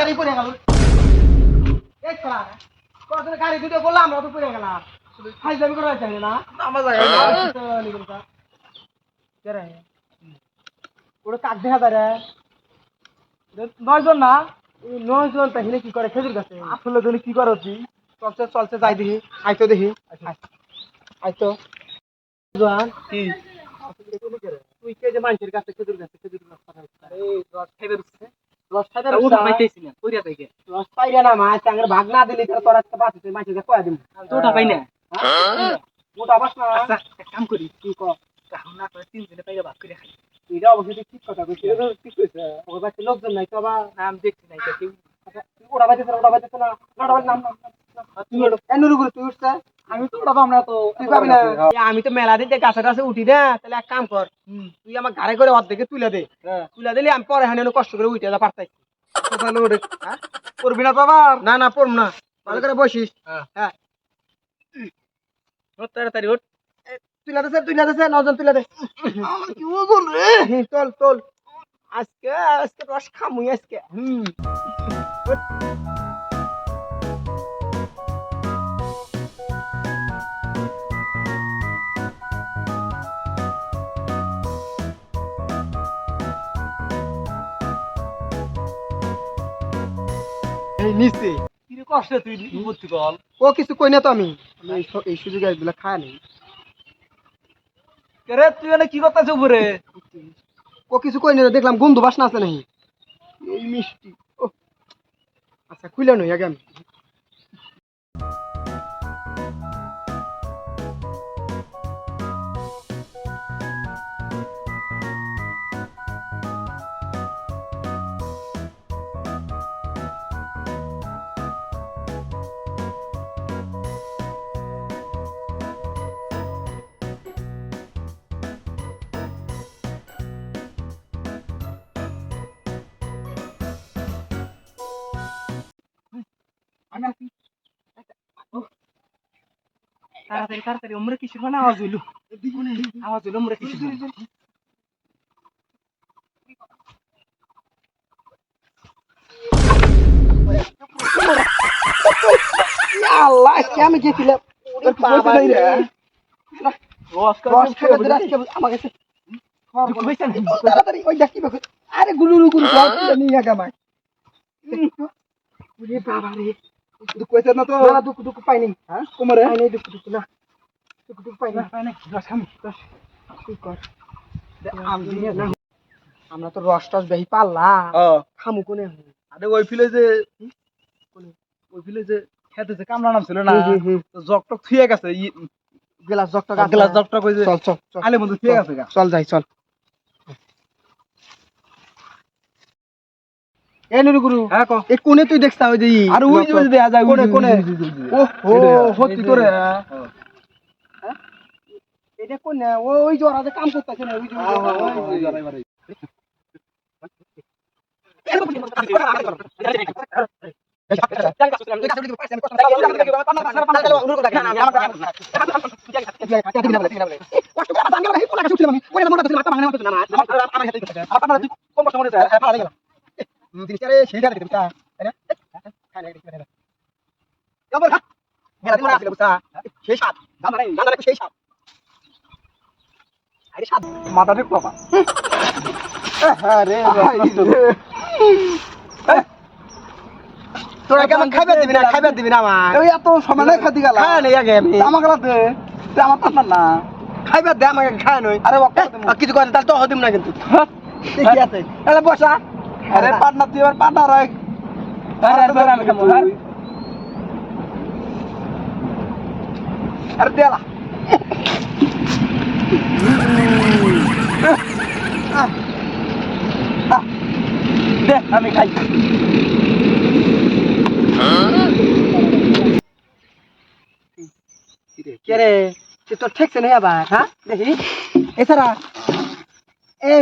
গাড়ি পড়ে গেল। এই করা কতদিন গাড়ি দুটো বললাম আমরা তো পড়ে গেলাম। হাই যাবি করা চাই না। আমার জায়গায় ওটা কাক দেখা যায় নয়জন না? নয়জন তাহলে কি করে খেজুর গাছে? আসলে তুমি কি করো তুই? চলছে চলছে যাই দেখি। আইতো দেখি। আইতো জোয়ান কি? তুই কে যে মানুষের কাছে খেজুর গাছে খেজুর গাছ খাইবে রস খাইতে উঠা। পাইতেছি না কইরা থেকে রস পাইরে না মা চাঙ্গের ভাগ না দিলি তাহলে তোর আজকে বাঁচিস মানুষের কাছে কয়া দিবি তো উঠা পাই না। মোটা বাস না। আচ্ছা এক কাম করি কি কর কাহন না করে তিন দিনে পাইরা ভাগ করে খাই। এটা অবশ্যই ঠিক কথা কইছিস। ঠিক কইছিস ওর বাড়িতে লোকজন নাই তো আবার নাম দেখছি না এটা ওটা বাজেছে ওটা বাজেছে না। না ওটা নাম নাম তুই ওটা এ তুই উঠছ আমি তো উঠাবো আমরা তো তুই পাবি না। আমি তো মেলা দিন গাছে গাছে উঠি না তাহলে এক কাম কর। তুই আমার ঘাড়ে করে অর্ধেকে তুলে দে। হ্যাঁ। তুলে দিলে আমি পরে হানে কষ্ট করে উঠে যা পারতাই তাহলে ওরে করবি না আবার? না না পড়ম না। ভালো করে বসিস। হ্যাঁ। হ্যাঁ। ওর তাড়াতাড়ি ওঠ তুলে দেছে তুলে দেছে নজন তুলে দে। কি ওজন রে? চল চল আজকে আজকে রস খামুই আজকে। হুম। এই নিচে। কি রে কষ্ট তুই বুঝছি বল ও কিছু কই না তো আমি। এই সুযোগে এগুলো খায় নেই। রে তুই এনে কি করতেছ উপরে? ও কিছু কই না দেখলাম গন্ধ বাসনা আছে নাকি। এই মিষ্টি। ও। আচ্ছা খুলে নই আগে আমি। তাড়াতাড়ি তাড়াতাড়ি ওমরে মানে আওয়াজ হইল আওয়াজ হইল ওমরে মানে? আল্লাহ আমি গেছিলাম আরে গুলুরু গুলু নিয়ে আমায় বাবা রে দুঃখ পেয়েছেন না তো? না দুঃখ দুঃখ পাইনি হ্যাঁ কোমরে পাই নাই দুঃখ দুঃখ না দুঃখ দুঃখ পাইনি রস খামি তুই কর না, আমরা তো রস টস বেহি ও। খামু কোনে? আরে ওই ফিলে যে ওই ফিলে যে খেতে যে কামলা নাম ছিল না জগ টক থুয়ে গেছে গ্লাস জগটা গ্লাস জগ টক ওই যে চল চল আলে মধ্যে থুয়ে গেছে চল যাই চল। এ নুরু গুরু হ্যাঁ কো এ কোনে তুই দেখছ ওই যে? আর ওই যে যে দেখা যায় ওই কোনে যে- কোনে? ওই যে- ওই যে- ওই যে- ও ও এটা- সত্যি এটা- করে হ্যাঁ। হ্যাঁ, হ্যাঁ, হ্যাঁ, হ্যাঁ, হ্যাঁ, ঠিক আরে তোরা কেমন খাইবার দিবি না খাইবার দিবি না আমার এত সময় আমার না খাইবার দে আমাকে খায় নই আরে কিছু করে তাহলে তো হদিম না কিন্তু ঠিকই আছে বসা আরে পার্টনার তুই হয় আরে দেলা দে আমি খাই। কে রে? তোর ঠেকছে আবার হ্যাঁ? দেখি। এছাড়া এ